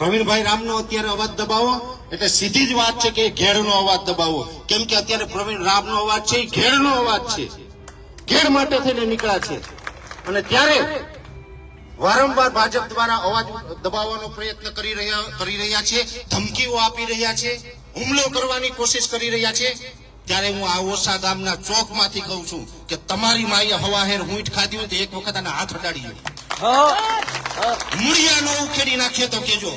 પ્રવીણભાઈ રામનો અત્યારે અવાજ દબાવો. એટલે સીધી જ વાત છે કે ઘેડનો અવાજ દબાવો. કેમ કે અત્યારે પ્રવીણ રામનો અવાજ છે એ ઘેડનો અવાજ છે. ઘેડ માટે થઈને નીકળ્યા છે. અને ત્યારે વારંવાર ભાજપ દ્વારા અવાજ દબાવવાનો પ્રયત્ન કરી રહ્યા કરી રહ્યા છે ધમકીઓ આપી રહ્યા છે હુમલો કરવાની કોશિશ કરી રહ્યા છે. ત્યારે હું આ ઓસા ગામના ચોકમાંથી કહું છું કે તમારી માએ હવાહેર હુંઠ ખાધી હોય તો એક વખત આને હાથ અડાડી મૂળિયા નો ઉખેડી નાખીએ તો કેજો.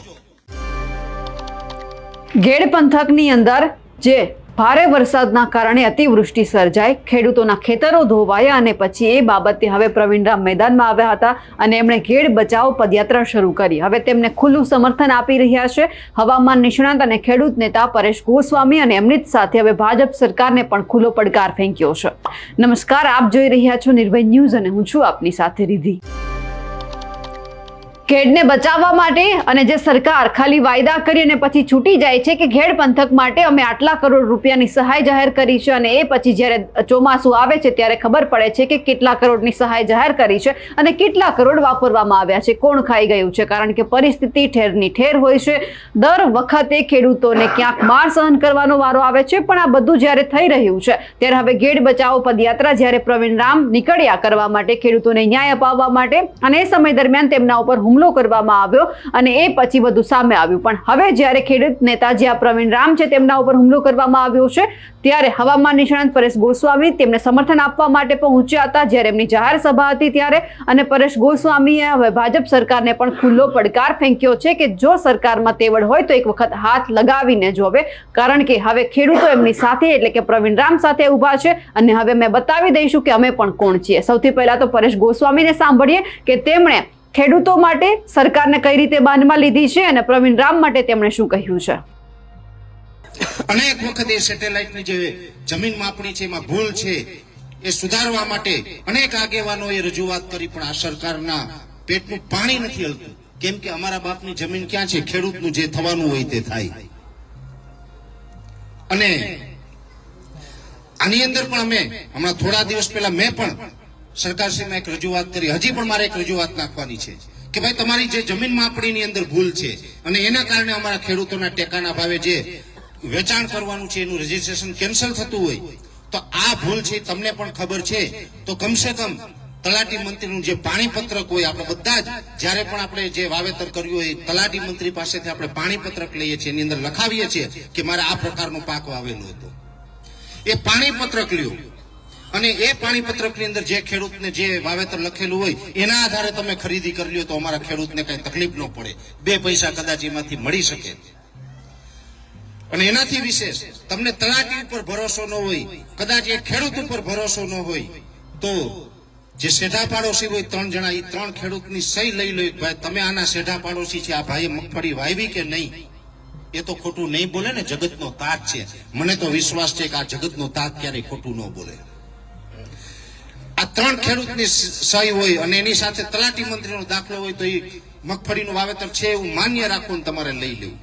ગેડ પંથકની અંદર જે ભારે વરસાદના કારણે અતિવૃષ્ટિ સર્જાઈ, ખેડૂતોના ખેતરો ધોવાયા અને પછી એ બાબતે હવે પ્રવીણરામ મેદાનમાં આવ્યા હતા અને એમણે ઘેડ બચાવ પદયાત્રા શરૂ કરી. હવે તેમને ખુલ્લું સમર્થન આપી રહ્યા છે. હવામાન નિષ્ણાત અને ખેડૂત નેતા પરેશ ગોસ્વામી અને એમની જ સાથે હવે ભાજપ સરકારને પણ ખુલ્લો પડકાર ફેંક્યો છે. નમસ્કાર, આપ જોઈ રહ્યા છો નિર્ભય ન્યૂઝ અને હું છું આપની સાથે રીધી ખેડને બચાવવા માટે અને જે સરકાર ખાલી વાયદા કરી અને પછી છૂટી જાય છે કે ઘેડ પંથક માટે અમે આટલા કરોડ રૂપિયાની સહાય જાહેર કરી છે અને એ પછી જ્યારે ચોમાસું આવે છે ત્યારે ખબર પડે છે કે કેટલા કરોડની સહાય જાહેર કરી છે અને કેટલા કરોડ વાપરવામાં આવ્યા છે, કોણ ખાઈ ગયું છે? કારણ કે પરિસ્થિતિ ઠેરની ઠેર હોય છે. દર વખતે ખેડૂતોને ક્યાંક માર સહન કરવાનો વારો આવે છે, પણ આ બધું જ્યારે થઈ રહ્યું છે, ત્યારે હવે ઘેડ બચાવો પદયાત્રા જ્યારે પ્રવીણ રામ નીકળ્યા કરવા માટે ખેડૂતોને ન્યાય અપાવવા માટે અને એ સમય દરમિયાન તેમના ઉપર હુમલો કરવામાં આવ્યો અને એ પછી બધું સામે આવ્યું. પણ હવે જ્યારે ખેડૂત નેતા જે આ પ્રવીણ રામ છે તેમના ઉપર હુમલો કરવામાં આવ્યો છે, ત્યારે હવામાન નિષ્ણાંત પરેશ ગોસ્વામી તેમને સમર્થન આપવા માટે પહોંચ્યા હતા જ્યારે એમની જાહેર સભા હતી ત્યારે. અને પરેશ ગોસ્વામીએ હવે ભાજપ સરકારને પણ ખુલ્લો પડકાર ફેંક્યો છે કે જો સરકારમાં તેવડ હોય તો એક વખત હાથ લગાવીને જોવે. કારણ કે હવે ખેડૂતો એમની સાથે એટલે કે પ્રવીણ રામ સાથે ઊભા છે. અને હવે મેં બતાવી દઈશું કે અમે પણ કોણ છીએ. સૌથી પહેલા તો પરેશ ગોસ્વામીને સાંભળીએ કે તેમણે ખેડૂતો માટે સરકારને કઈ રીતે બાનમાં લીધી છે અને પ્રવીણ રામ માટે તેમણે શું કહ્યું છે? અનેક વખત એ સેટેલાઇટની જે જમીન માપણી છે, એમાં ભૂલ છે, એ સુધારવા માટે અનેક આગેવાનોએ રજૂઆત કરી, પણ આ સરકારના પેટનું પાણી નથી હલતું. કેમ કે અમારા બાપની જમીન ક્યાં છે? ખેડૂતનું જે થવાનું હોય તે થાય. અને આની અંદર પણ અમે હમણાં થોડા દિવસ પહેલા મેં પણ સરકારશ્રીમાં એક રજૂઆત કરી. હજી પણ મારે એક રજૂઆત નાખવાની છે કે ભાઈ તમારી જે જમીન માપણીની અંદર ભૂલ છે અને એના કારણે અમારા ખેડૂતોના ટેકાના ભાવે જે વેચાણ કરવાનું છે, એનું રજીસ્ટ્રેશન કેન્સલ થતું હોય, તો આ ભૂલ છે તમને પણ ખબર છે? તો કમસે કમ તલાટી મંત્રીનું જે પાણી પત્રક હોય, આપણે બધા જ જ્યારે પણ આપણે જે વાવેતર કર્યું હોય, તલાટી મંત્રી પાસેથી આપણે પાણી પત્રક લઈએ છીએ, એની અંદર લખાવીએ છીએ કે મારે આ પ્રકારનો પાક વાવેલો હતો. એ પાણી પત્રક લ્યો. અને એ પાણી પત્રકની અંદર જે ખેડૂતને જે વાવેતર લખેલું હોય, એના આધારે તમે ખરીદી કરી લો તો અમારા ખેડૂતને કઈ તકલીફ ન પડે. બે પૈસા કદાચ એમાંથી મળી શકે. અને એનાથી વિશેષ, તમને તલાટી ઉપર ભરોસો ન હોય, કદાચ એ ખેડૂત ઉપર ભરોસો ન હોય, તો જે સેઢા પાડોશી હોય, ત્રણ જણા એ ત્રણ ખેડૂતની સહી લઈ લો ભાઈ. તમે આના સેઢા પાડોશી છે, આ ભાઈએ મગફળી વાવી કે નહીં? એ તો ખોટું નહીં બોલે ને, જગતનો તાત છે. મને તો વિશ્વાસ છે કે આ જગતનો તાત ક્યારેય ખોટું ન બોલે. ત્રણ ખેડૂતની સહી હોય અને એની સાથે તલાટી મંત્રીનો દાખલો હોય તો એ મગફળીનું વાવેતર છે એવું માન્ય રાખવું તમારે લઈ લેવું.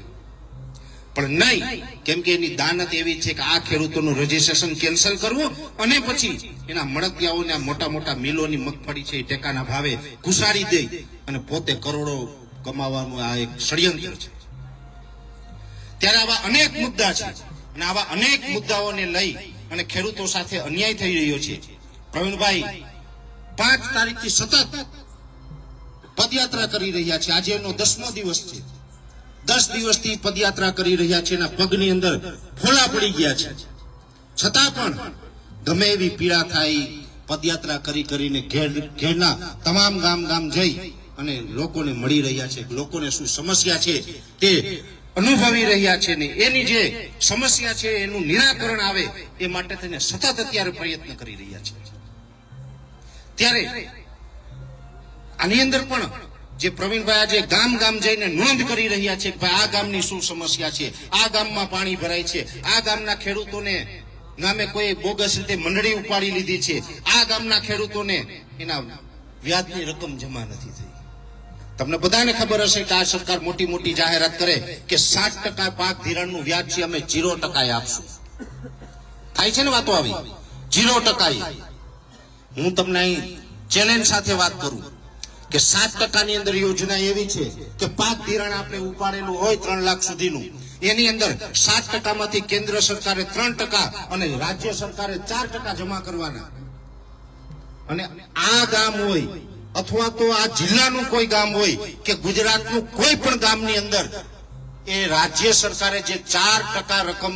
પણ નહીં, કેમ કે એની દાનત એવી છે કે આ ખેડૂતોનું રજીસ્ટ્રેશન કેન્સલ કરવું અને પછી એના મળતિયાઓને મોટા મોટા મિલોની મગફળી છે એ ટેકાના ભાવે ઘુસાડી દે અને પોતે કરોડો કમાવાનું આ એક ષડયંત્ર છે. ત્યારે આવા અનેક મુદ્દા છે અને આવા અનેક મુદ્દાઓને લઈ અને ખેડૂતો સાથે અન્યાય થઈ રહ્યો છે. પ્રવીણભાઈ પાંચ તારીખથી સતત પદયાત્રા કરી રહ્યા છે. આજે એનો દસમો દિવસ છે. દસ દિવસથી પદયાત્રા કરી રહ્યા છે એના પગની અંદર ફોલા પડી ગયા છે. છતાં પણ ગમે એવી પીડા થાય, પદયાત્રા કરી કરીને ઘેર, ઘેરના તમામ ગામ ગામ જઈ અને લોકોને મળી રહ્યા છે. લોકોને શું સમસ્યા છે તે અનુભવી રહ્યા છે ને એની જે સમસ્યા છે, એનું નિરાકરણ આવે એ માટે થઈને સતત અત્યારે પ્રયત્ન કરી રહ્યા છે. ત્યારે આની અંદર પણ જે પ્રવીણભાઈ આજે ગામ ગામ જઈને નોંધ કરી રહ્યા છે કે ભાઈ આ ગામની શું સમસ્યા છે, આ ગામમાં પાણી ભરાય છે, આ ગામના ખેડૂતોને નામે કોઈ બોગસ રીતે મંડળી ઉપાડી લીધી છે, આ ગામના ખેડૂતોને એના વ્યાજની રકમ જમા નથી થઈ. તમને બધાને ખબર હશે કે આ સરકાર મોટી મોટી જાહેરાત કરે કે સાત ટકા પાક ધિરાણનું વ્યાજ છે, અમે જીરો ટકાએ આપશું. થાય છે ને વાતો આવી? જીરો ટકાએ. હું તમને અહીં ચેલેન્જ સાથે વાત કરું કે સાત ટકાની અંદર યોજના એવી છે કે પાક ધિરાણ આપણે ઉપાડેલું હોય ત્રણ લાખ સુધીનું. એની અંદર સાત ટકામાંથી કેન્દ્ર સરકારે ત્રણ ટકા અને રાજ્ય સરકારે ચાર ટકા જમા કરવાના. અને આ ગામ હોય અથવા તો આ જિલ્લાનું કોઈ ગામ હોય કે ગુજરાતનું કોઈ પણ ગામની અંદર એ રાજ્ય સરકારે જે ચાર ટકા રકમ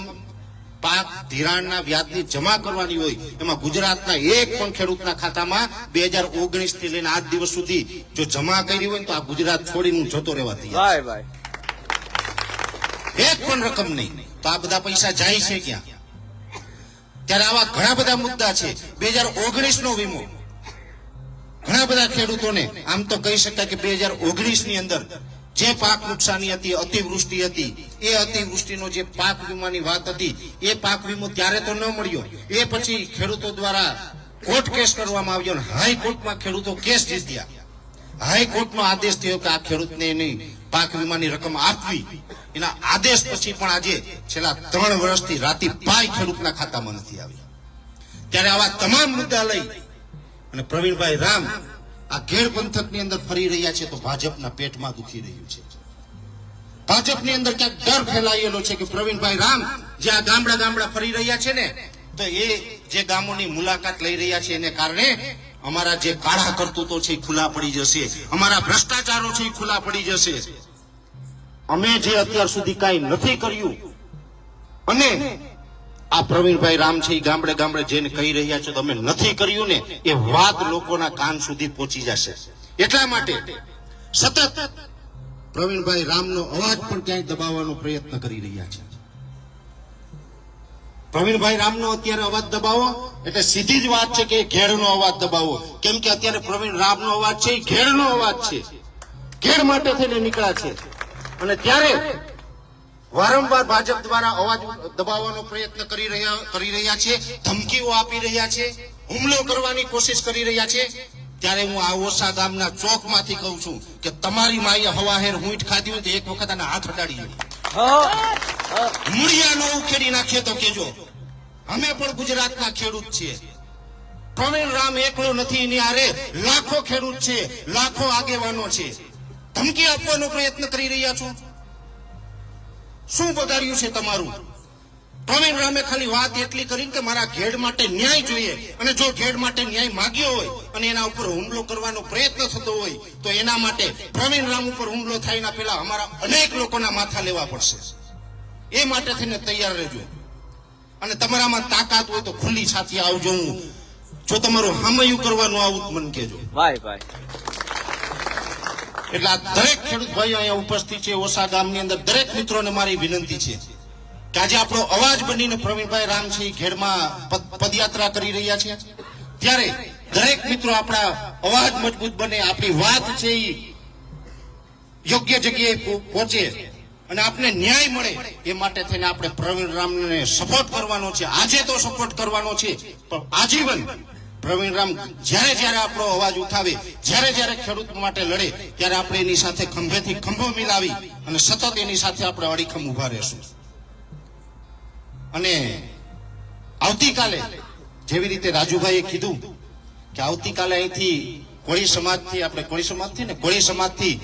પાક ધિરાણના વ્યાજની જમા કરવાની હોય એમાં ગુજરાતના એક પણ ખેડૂતના ખાતામાં બે હજાર ઓગણીસથી લઈને આજ દિવસ સુધી જો જમા કરી હોય તો આ ગુજરાત છોડીને જતો રહેવા તૈયાર એક પણ રકમ નહીં. તો આ બધા પૈસા જાય છે ક્યાં? ત્યારે આવા ઘણા બધા મુદ્દા છે. બે હજાર ઓગણીસ નો વીમો. ઘણા બધા ખેડૂતોને આમ તો કહી શકાય કે બે હજાર ઓગણીસની અંદર જે પાક નુકસાની હતી, અતિવૃષ્ટિ હતી, એ અતિવૃષ્ટિનો જે પાક વીમાની વાત હતી, એ પાક વીમો ત્યારે તો ન મળ્યો. એ પછી ખેડૂતો દ્વારા કોર્ટ કેસ કરવામાં આવ્યો હાઈકોર્ટમાં ખેડૂતો કેસ જીત્યા. હાઈકોર્ટનો આદેશ થયો કે આ ખેડૂતને એની પાક વીમાની રકમ આપવી. એના આદેશ પછી પણ આજે છેલ્લા ત્રણ વર્ષથી રાતી પાય ખેડૂતના ખાતામાં નથી આવી ત્યારે આવા તમામ મુદ્દા લઈ અને પ્રવીણભાઈ રામ આ ઘેર પંથકની અંદર ફરી રહ્યા છે તો ભાજપના પેટમાં દુખી રહ્યું છે. ભાજપની અંદર ક્યાંક ડર ફેલાયેલો છે કે પ્રવીણભાઈ રામ જે આ ગામડા ગામડા ફરી રહ્યા છે ને, તો એ જે ગામોની મુલાકાત લઈ રહ્યા છે એને કારણે અમારા જે કાળા કરતૂતો છે એ ખુલ્લા પડી જશે. અમારા ભ્રષ્ટાચારો છે એ ખુલ્લા પડી જશે. અમે જે અત્યાર સુધી કાંઈ નથી કર્યું, અને આ પ્રવીણભાઈ રામ છે ગામડે ગામડે જઈને કહી રહ્યા છે તમે નથી કર્યું ને, એ વાત લોકોના કાન સુધી પહોંચી જશે. એટલા માટે સતત પ્રવીણભાઈ રામનો અવાજ પણ ક્યાંય દબાવવાનો પ્રયત્ન કરી રહ્યા છે. પ્રવીણભાઈ રામનો અત્યારે અવાજ દબાવો, એટલે સીધી જ વાત છે કે ઘેડનો અવાજ દબાવો. કેમ કે અત્યારે પ્રવીણ રામનો અવાજ છે, એ ઘેડનો અવાજ છે. ઘેડ માટે થઈને નીકળ્યા છે. અને ત્યારે વારંવાર ભાજપ દ્વારા અવાજ દબાવવાનો પ્રયત્ન કરી રહ્યા કરી રહ્યા છે, ધમકીઓ આપી રહ્યા છે, હુમલો કરવાની કોશિશ કરી રહ્યા છે. ત્યારે હું આ ઓસા ગામના ચોકમાંથી કહું છું કે તમારી માએ હવાહેર હુંઠ ખાધી હોય તો એક વખત આને હાથ અડાડી. મૂળિયા નો ઉખેડી નાખીએ તો કેજો અમે પણ ગુજરાતના ખેડૂત છીએ. પ્રવીણ રામ એકલો નથી એની આરે, લાખો ખેડૂત છે, લાખો આગેવાનો છે. ધમકી આપવાનો પ્રયત્ન કરી રહ્યા છો. શું બગાડ્યું છે તમારું? પ્રવીણ રામે ખાલી વાત એટલી કરી કે મારા ઘેડ માટે ન્યાય જોઈએ. અને જો ઘેડ માટે ન્યાય માગ્યો હોય અને એના ઉપર હુમલો કરવાનો પ્રયત્ન થતો હોય, તો એના માટે પ્રવીણ રામ ઉપર હુમલો થાય એના પહેલા અમારા અનેક લોકોના માથા લેવા પડશે. એ માટે થઈને તૈયાર રહેજો. અને તમારામાં તાકાત હોય તો ખુલ્લી સાથે આવજો. હું જો તમારું હામયું કરવાનું આવું મન કેજો ભાઈ ભાઈ. એટલે આ દરેક ખેડૂત ભાઈઓ અહીંયા ઉપસ્થિત છે, ઓસા ગામની અંદર દરેક મિત્રોને મારી વિનંતી છે કે આજે આપણો અવાજ બનીને પ્રવીણભાઈ રામસિંહ પદ- પદયાત્રા કરી રહ્યા છે. ત્યારે દરેક મિત્રો આપણા અવાજ મજબૂત બને, આપણી વાત છે એ યોગ્ય જગ્યાએ પહોંચે અને આપને ન્યાય મળે એ માટે થઈને આપણે પ્રવીણ રામને સપોર્ટ કરવાનો છે. આજે તો સપોર્ટ કરવાનો છે, પણ આજીવન પ્રવીણ રામ જ્યારે જ્યારે આપણો અવાજ ઉઠાવે, જ્યારે જ્યારે ખેડૂત માટે લડે, ત્યારે આપણે એની સાથે ખંભેથી ખંભો મિલાવી અને સતત એની સાથે આપણે અડીખમ ઊભા રહેશું. અને આવતીકાલે જેવી રીતે રાજુભાઈએ કીધું કે આવતીકાલે અહીંથી કોળી સમાજથી આપણે કોળી સમાજથી ને કોળી સમાજથી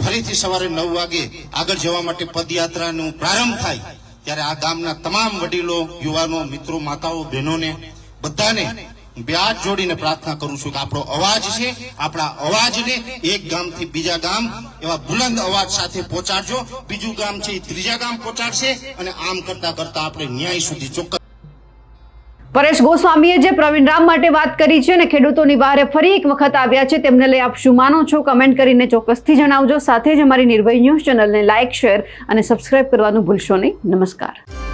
ફરીથી સવારે નવ વાગે આગળ જવા માટે પદયાત્રાનો પ્રારંભ થાય, ત્યારે આ ગામના તમામ વડીલો, યુવાનો, મિત્રો, માતાઓ, બહેનોને બધાને બે જોડીને પ્રાર્થના કરું છું કે આપણો અવાજ છે, આપણા અવાજને એક ગામથી બીજા ગામ એવા બુલંદ અવાજ સાથે પહોંચાડજો. બીજું ગામ છે ત્રીજા ગામ પહોંચાડશે અને આમ કરતા કરતા આપણે ન્યાય સુધી ચોક્કસ પરેશ ગોસ્વામીએ જે પ્રવીણ રામ માટે વાત કરી છે અને ખેડૂતોની વારે ફરી એક વખત આવ્યા છે, તેમને લઈ આપ શું માનો છો? કમેન્ટ કરીને ચોક્કસથી જણાવજો. સાથે જ અમારી નિર્ભય ન્યૂઝ ચેનલને લાઇક શેર અને સબસ્ક્રાઇબ કરવાનું ભૂલશો નહીં. નમસ્કાર.